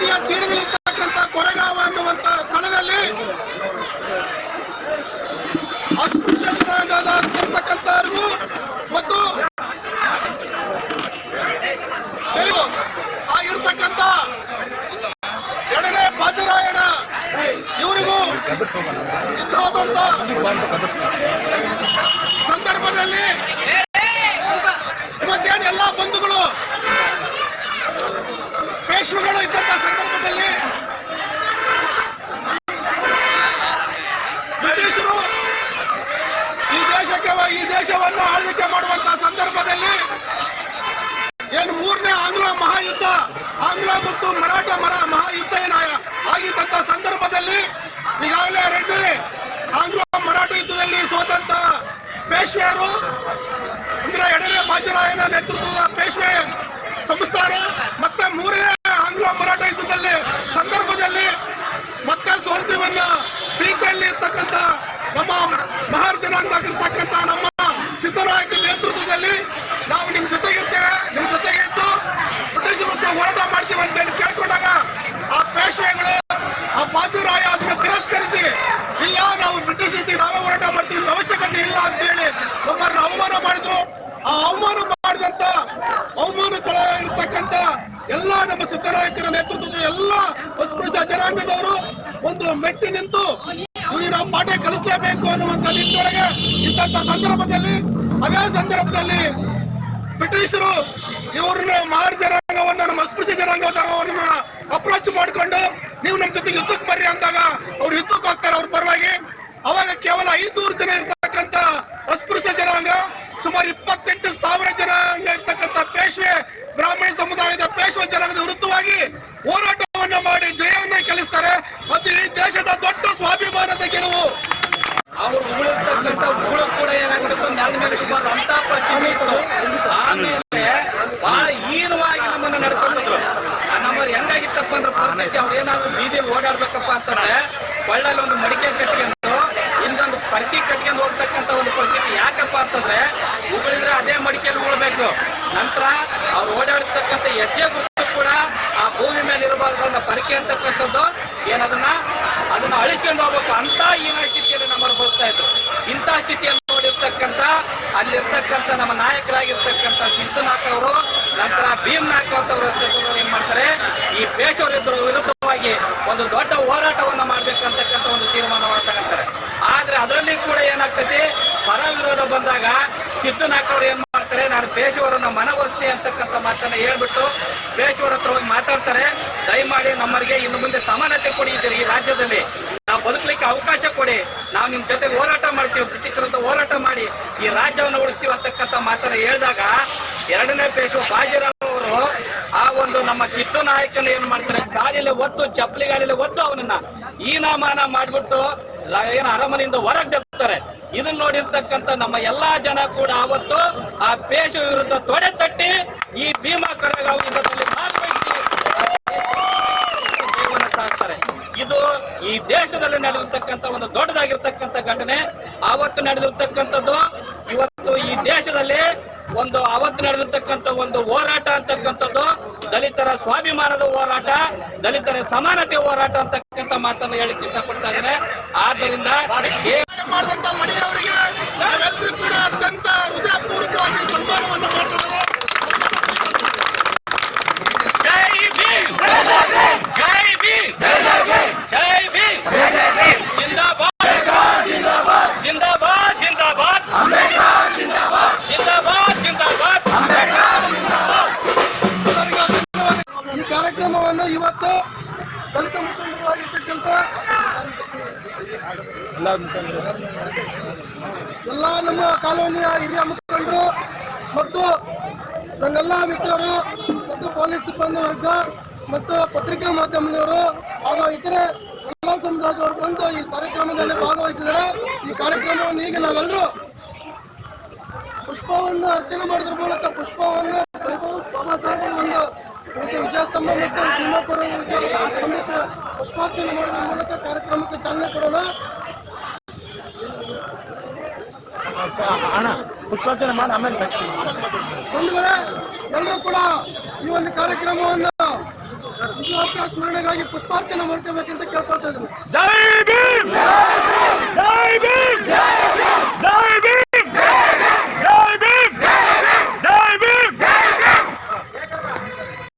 ನದಿಯ ತೀರದಲ್ಲಿರ್ತಕ್ಕಂಥ ಕೊರೆಗಾವ ಅನ್ನುವಂತ ಸ್ಥಳದಲ್ಲಿ ಅಸ್ಪೃಶ್ಯ ಜನಾಂಗದ ಇರ್ತಕ್ಕಂಥವ್ರಿಗೂ ಮತ್ತು ಆ ಇರ್ತಕ್ಕಂಥ ಎರಡನೇ ಬಾಜರಾಯಣ ಇವರಿಗೂ ಇದ್ದಾದಂತ ಆಂಗ್ಲ ಮತ್ತು ಮರಾಠ ಮರ ಮಹಾಯುದ್ಧ ನಾಯ ಆಗಿದ್ದಂತ ಸಂದರ್ಭದಲ್ಲಿ ಈಗಾಗಲೇ ರೆಡ್ಡಿ ಆಂಗ್ಲ ಮರಾಠ ಯುದ್ಧದಲ್ಲಿ ಸೋತಂತ ಪೇಶ್ವೆಯರು, ಅಂದ್ರೆ ಎರಡನೇ ಬಾಜರಾಯನ ನೇತೃತ್ವದ ಪೇಶ್ವೆ ಸಂಸ್ಥಾನ, ಮತ್ತೆ ಮೂರನೇ ಆಂಗ್ಲ ಮರಾಠ ಯುದ್ಧದಲ್ಲಿ ಸಂದರ್ಭದಲ್ಲಿ ಮತ್ತೆ ಸೋಲ್ತಿವನ್ನ ಪ್ರೀತಿಯಲ್ಲಿ ಇರ್ತಕ್ಕಂಥ ನಮ್ಮ ಮಹಾರ್ಜನ ಜನಾಂಗ ನಮ್ಮ ನೇತೃತ್ವದ ಎಲ್ಲ ಅಸ್ಪೃಶ್ಯ ಜನಾಂಗದವರು ಒಂದು ಮೆಟ್ಟಿ ನಿಂತು ಇವ್ರಿಗೆ ನಾವು ಪಾಠ ಕಲಿಸಲೇಬೇಕು ಅನ್ನುವಂತ ನಿಟ್ಟಿನೊಳಗೆ ಇದ್ದಂತ ಸಂದರ್ಭದಲ್ಲಿ ಅದೇ ಸಂದರ್ಭದಲ್ಲಿ ಬ್ರಿಟಿಷರು ಇವ್ರನ್ನ ಮಹಾರ್ ಜನಾಂಗವನ್ನ, ನಮ್ಮ ಅಸ್ಪೃಶ್ಯ ಜನಾಂಗದವರನ್ನ ಅಪ್ರೋಚ್ ಮಾಡ್ಕೊಂಡು, ನೀವು ನಮ್ಮ ಜೊತೆಗೆ ಯುದ್ಧಕ್ಕೆ ಬರ್ರಿ ಅಂದಾಗ ವಿರುದ್ಧವಾಗಿ ಹೋರಾಟವನ್ನ ಮಾಡಿ ಜಯವನ್ನ ಗೆಲ್ಲಿಸ್ತಾರೆ ಮತ್ತು ಈ ದೇಶದ ದೊಡ್ಡ ಸ್ವಾಭಿಮಾನದ ಗೆಲುವು. ಆಮೇಲೆ ಬಹಳ ಹೀನವಾಗಿ ನಮ್ಮನ್ನ ನಡ್ಕೊಂಡಿದ್ರು ನಮ್ಮವ್ರು ಹೆಂಗಾಗಿತ್ತಪ್ಪ ಅಂದ್ರೆ ಪರಿಸ್ಥಿತಿ ಅವ್ರು ಏನಾದ್ರು ಬೀದಿಯಲ್ಲಿ ಓಡಾಡ್ಬೇಕಪ್ಪ ಅಂತಂದ್ರೆ ಕೊಳ್ಳಲ್ಲಿ ಒಂದು ಮಡಿಕೆ ಕಟ್ಕೊಂಡು, ಇನ್ನೊಂದು ಪರ್ಕಿ ಕಟ್ಕೊಂಡು ಹೋಗ್ತಕ್ಕಂಥ ಒಂದು ಪರಿಸ್ಥಿತಿ ಯಾಕಪ್ಪ ಅಂತಂದ್ರೆ ಉಗುಳಿದ್ರೆ ಅದೇ ಮಡಿಕೆಯಲ್ಲಿ ಉಳ್ಬೇಕು ನಂತರ ಅವ್ರು ಓಡಾಡ್ತಕ್ಕಂಥ ಹೆಜ್ಜೆ ಗುರುತು ಕೂಡ ಆ ಭೂಮಿ ಮೇಲೆ ಇರಬಾರ್ದು ಅನ್ನೋ ಪರಿಕೆ ಅಂತಕ್ಕಂಥದ್ದು ಏನದನ್ನ? ಅದನ್ನ ಅಳಿಸ್ಕೊಂಡು ಹೋಗ್ಬೇಕು. ಅಂತ ಈ ಸ್ಥಿತಿಯಲ್ಲಿ ನಮ್ಮನ್ನು ಬರ್ತಾ ಇದ್ರು. ಇಂಥ ಸ್ಥಿತಿಯನ್ನು ನೋಡಿರ್ತಕ್ಕಂಥ, ಅಲ್ಲಿರ್ತಕ್ಕಂಥ ನಮ್ಮ ನಾಯಕರಾಗಿರ್ತಕ್ಕಂಥ ಸಿದ್ಧನಾಥ್ ಅವರು ನಂತರ ಭೀಮ್ನಾಥ್ ಅವರು ಏನ್ ಮಾಡ್ತಾರೆ? ಈ ಪೇಶವರಿಬ್ಬರ ವಿರುದ್ಧವಾಗಿ ಒಂದು ದೊಡ್ಡ ಹೋರಾಟವನ್ನ ಮಾಡ್ಬೇಕಂತಕ್ಕಂಥ ಒಂದು ತೀರ್ಮಾನ ಮಾಡ್ತಕ್ಕಂತಾರೆ ಆದ್ರೆ ಅದರಲ್ಲಿ ಕೂಡ ಏನಾಗ್ತದೆ ಪರ ವಿರೋಧ ಬಂದಾಗ ಸಿದ್ದನಾಥ್ ಅವರು ಏನ್ ಮಾಡ್ತಾರೆ ನಾನು ಪೇಶವರನ್ನ ಮನವೊಲಿಸ್ತೀನಿ ಅಂತಕ್ಕಂಥ ಮಾತನ್ನ ಹೇಳ್ಬಿಟ್ಟು ಪೇಶವರ ಹತ್ರ ಹೋಗಿ ಮಾತಾಡ್ತಾರೆ. ದಯಮಾಡಿ ನಮ್ಮರಿಗೆ ಇನ್ನು ಮುಂದೆ ಸಮಾನತೆ ಕೊಡಿ ಈ ರಾಜ್ಯದಲ್ಲಿ. ನಾವು ಬದುಕಲಿಕ್ಕೆ ಅವಕಾಶ ಕೊಡಿ. ನಾವು ನಿಮ್ಮ ಜೊತೆಗೆ ಹೋರಾಟ ಮಾಡ್ತೀವಿ ಬ್ರಿಟಿಷರಂತ ಹೋರಾಟ ಮಾಡಿ ಈ ರಾಜ್ಯವನ್ನು ಉಳಿಸ್ತೀವಿ ಅಂತಕ್ಕಂಥ ಮಾತನ್ನ ಹೇಳಿದಾಗ ಎರಡನೇ ಪೇಶವ ಬಾಜಿರಾವ್ ಅವರು ಆ ಒಂದು ನಮ್ಮ ಚಿತ್ತು ನಾಯಕನ ಏನ್ ಮಾಡ್ತಾರೆ ಗಾಳಿಯಲ್ಲಿ ಒತ್ತು, ಚಪ್ಪಲಿ ಗಾಳಿಯಲ್ಲಿ ಒತ್ತು ಅವನನ್ನ ಈನಾಮಾನ ಮಾಡ್ಬಿಟ್ಟು ಲ- ಏನು ಅರಮನೆಯಿಂದ ಹೊರಗೆ ದಬ್ತಾರೆ. ಇದನ್ನ ನೋಡಿರ್ತಕ್ಕಂಥ ನಮ್ಮ ಎಲ್ಲಾ ಜನ ಕೂಡ ಅವತ್ತು ಆ ಪೇಶ ವಿರುದ್ಧ ತೊಡೆ ತಟ್ಟಿ ಈ ಭೀಮಾ ಕರಗಾವ್ ಯುದ್ಧದಲ್ಲಿ ಭಾಗವಹಿಸಿ ಸಾಕ್ತಾರೆ. ಇದು ಈ ದೇಶದಲ್ಲಿ ನಡೆದಿರ್ತಕ್ಕಂಥ ಒಂದು ದೊಡ್ಡದಾಗಿರ್ತಕ್ಕಂಥ ಘಟನೆ. ಆವತ್ತು ನಡೆದಿರ್ತಕ್ಕಂಥದ್ದು ಇವತ್ತು ಈ ದೇಶದಲ್ಲಿ ಒಂದು ಅವತ್ತು ನಡೆದಿರ್ತಕ್ಕಂಥ ಒಂದು ಹೋರಾಟ ಅಂತಕ್ಕಂಥದ್ದು, ದಲಿತರ ಸ್ವಾಭಿಮಾನದ ಹೋರಾಟ, ದಲಿತರ ಸಮಾನತೆ ಹೋರಾಟ ಅಂತಕ್ಕಂಥ ಮಾತನ್ನು ಹೇಳಿಕ್ಕೆ ಇಷ್ಟಪಡ್ತಾ ಇದ್ದಾರೆ ಆದ್ದರಿಂದ ಅತ್ಯಂತ ಹೃದಯಪೂರ್ವಕವಾಗಿ ಸನ್ಮಾನವನ್ನು ಮಾಡ್ತಿದ್ದೇವೆ ಎಲ್ಲ ನಮ್ಮ ಕಾಲೋನಿಯ ಹಿರಿಯ ಮುಖಂಡರು ಮತ್ತು ನನ್ನೆಲ್ಲ ಮಿತ್ರರು ಮತ್ತು ಪೊಲೀಸ್ ಸಿಬ್ಬಂದಿ ವರ್ಗ ಮತ್ತು ಪತ್ರಿಕಾ ಮಾಧ್ಯಮದವರು ಹಾಗೂ ಇತರೆ ಎಲ್ಲ ಸಮುದಾಯದವರು ಬಂದು ಈ ಕಾರ್ಯಕ್ರಮದಲ್ಲಿ ಭಾಗವಹಿಸಿದರೆ ಈ ಕಾರ್ಯಕ್ರಮವನ್ನು ಈಗ ನಾವೆಲ್ಲರೂ ಪುಷ್ಪವನ್ನು ಅರ್ಚನೆ ಮಾಡಿದ್ರ ಮೂಲಕ ಪುಷ್ಪವನ್ನು ಒಂದು ವಿಜಯಸ್ತಂಭ ಮತ್ತು ಸಿಂಹಪುರ ಪುಷ್ಪಾರ್ಚನೆ ಮಾಡುವ ಮೂಲಕ ಕಾರ್ಯಕ್ರಮಕ್ಕೆ ಚಾಲನೆ ಕೊಡೋಣ. ಅಣ್ಣ ಪುಷ್ಪಾರ್ಚನೆ ಮಾಡಿ ಆಮೇಲೆ ಬಂಧುಗಳೇ ಎಲ್ಲರೂ ಕೂಡ ಈ ಒಂದು ಕಾರ್ಯಕ್ರಮವನ್ನು ಸ್ಮರಣೆಗಾಗಿ ಪುಷ್ಪಾರ್ಚನೆ ಮಾಡ್ಕೋಬೇಕಂತ ಕೇಳ್ಕೊಳ್ತಾ ಇದ್ದೀನಿ.